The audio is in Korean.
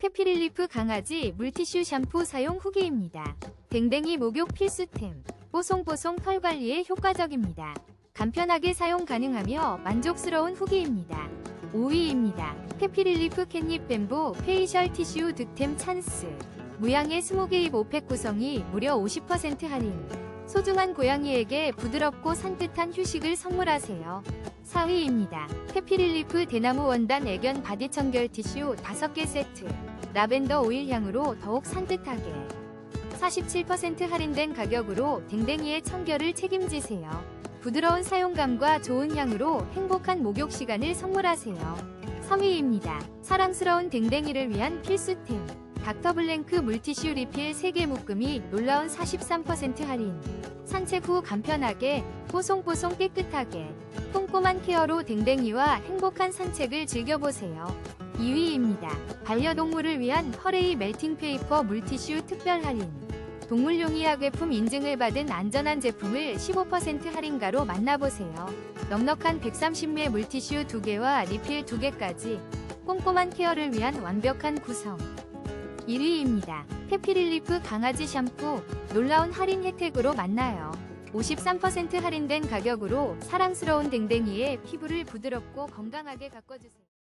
페피릴리프 강아지 물티슈 샴푸 사용 후기입니다. 댕댕이 목욕 필수템. 뽀송뽀송 털 관리에 효과적입니다. 간편하게 사용 가능하며 만족스러운 후기입니다. 5위입니다. 페피릴리프 캣닙 뱀보 페이셜 티슈 득템 찬스. 무양의 20개 입 5팩 구성이 무려 50% 할인. 소중한 고양이에게 부드럽고 산뜻한 휴식을 선물하세요. 4위입니다. 페피릴리프 대나무 원단 애견 바디 청결 티슈 5개 세트. 라벤더 오일 향으로 더욱 산뜻하게. 47% 할인된 가격으로 댕댕이의 청결을 책임지세요. 부드러운 사용감과 좋은 향으로 행복한 목욕 시간을 선물하세요. 3위입니다. 사랑스러운 댕댕이를 위한 필수템. 닥터블랭크 물티슈 리필 3개 묶음이 놀라운 43% 할인. 산책 후 간편하게, 뽀송뽀송 깨끗하게, 꼼꼼한 케어로 댕댕이와 행복한 산책을 즐겨보세요. 2위입니다. 반려동물을 위한 허레이 멜팅 페이퍼 물티슈 특별 할인. 동물용이 약외품 인증을 받은 안전한 제품을 15% 할인가로 만나보세요. 넉넉한 130매 물티슈 2개와 리필 2개까지 꼼꼼한 케어를 위한 완벽한 구성. 1위입니다. 해피릴리프 강아지 샴푸 놀라운 할인 혜택으로 만나요. 53% 할인된 가격으로 사랑스러운 댕댕이의 피부를 부드럽고 건강하게 가꿔주세요.